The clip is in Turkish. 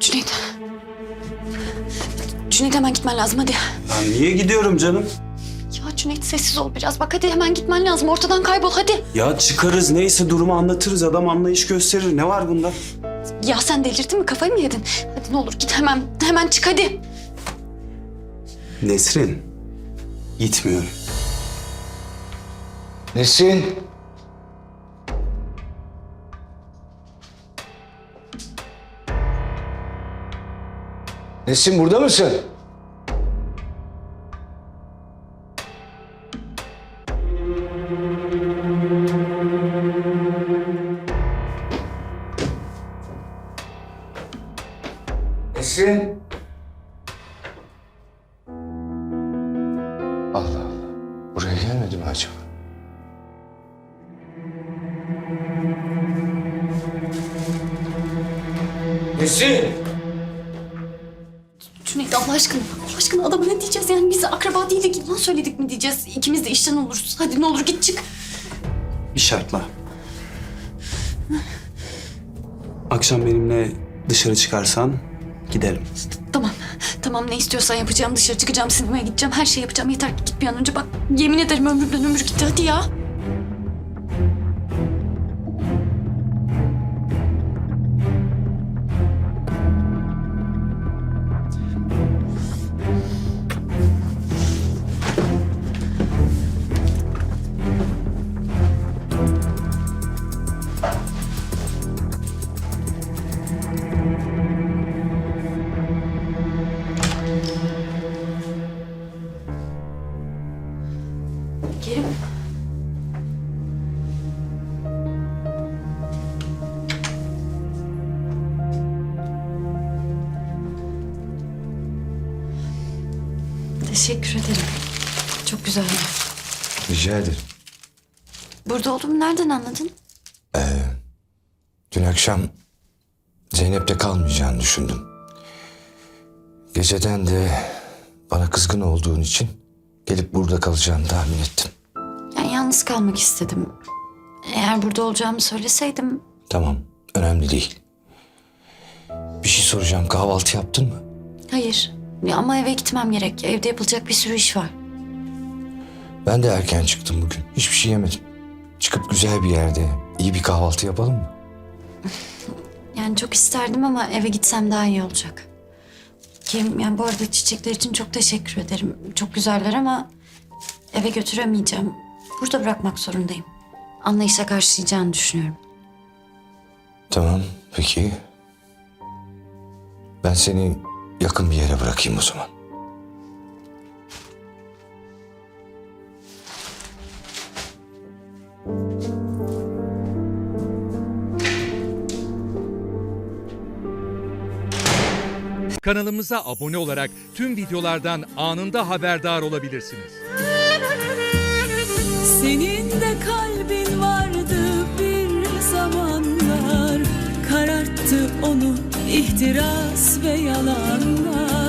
Cüneyt. Cüneyt hemen gitmen lazım hadi. Ya niye gidiyorum canım? Ya Cüneyt sessiz ol biraz. Bak hadi hemen gitmen lazım. Ortadan kaybol hadi. Ya çıkarız neyse durumu anlatırız. Adam anlayış gösterir. Ne var bunda? Ya sen delirdin mi? Kafayı mı yedin? Hadi ne olur git hemen. Hemen çık hadi. Nesrin. Gitmiyorum. Nesin? Nesin burada mısın? Nesin? Allah Allah. Buraya gelmedi mi acaba? Nesin? Cüneyt Allah aşkına. Allah aşkına adama ne diyeceğiz? Yani biz akraba değildik. Yalan söyledik mi diyeceğiz? İkimiz de işten oluruz. Hadi ne olur git çık. Bir şartla. Akşam benimle dışarı çıkarsan gidelim. Tamam. Tamam ne istiyorsan yapacağım. Dışarı çıkacağım, sinemaya gideceğim. Her şeyi yapacağım. Yeter ki git bir an önce. Bak yemin ederim ömrümden ömür gitti. Hadi ya. Teşekkür ederim. Çok güzeldi. Rica ederim. Burada olduğumu nereden anladın? Dün akşam Zeynep'te kalmayacağını düşündüm. Geceden de bana kızgın olduğun için gelip burada kalacağını tahmin ettim. Yani yalnız kalmak istedim. Eğer burada olacağımı söyleseydim... Tamam, önemli değil. Bir şey soracağım, kahvaltı yaptın mı? Hayır. Ya ama eve gitmem gerek. Evde yapılacak bir sürü iş var. Ben de erken çıktım bugün. Hiçbir şey yemedim. Çıkıp güzel bir yerde iyi bir kahvaltı yapalım mı? Yani çok isterdim ama eve gitsem daha iyi olacak. Kerim yani bu arada çiçekler için çok teşekkür ederim. Çok güzeller ama eve götüremeyeceğim. Burada bırakmak zorundayım. Anlayışla karşılayacağını düşünüyorum. Tamam, peki. Ben seni yakın bir yere bırakayım o zaman. Kanalımıza abone olarak tüm videolardan anında haberdar olabilirsiniz. Senin de kalbin vardı bir zamanlar Kararttı onu ihtiras ve yalanlar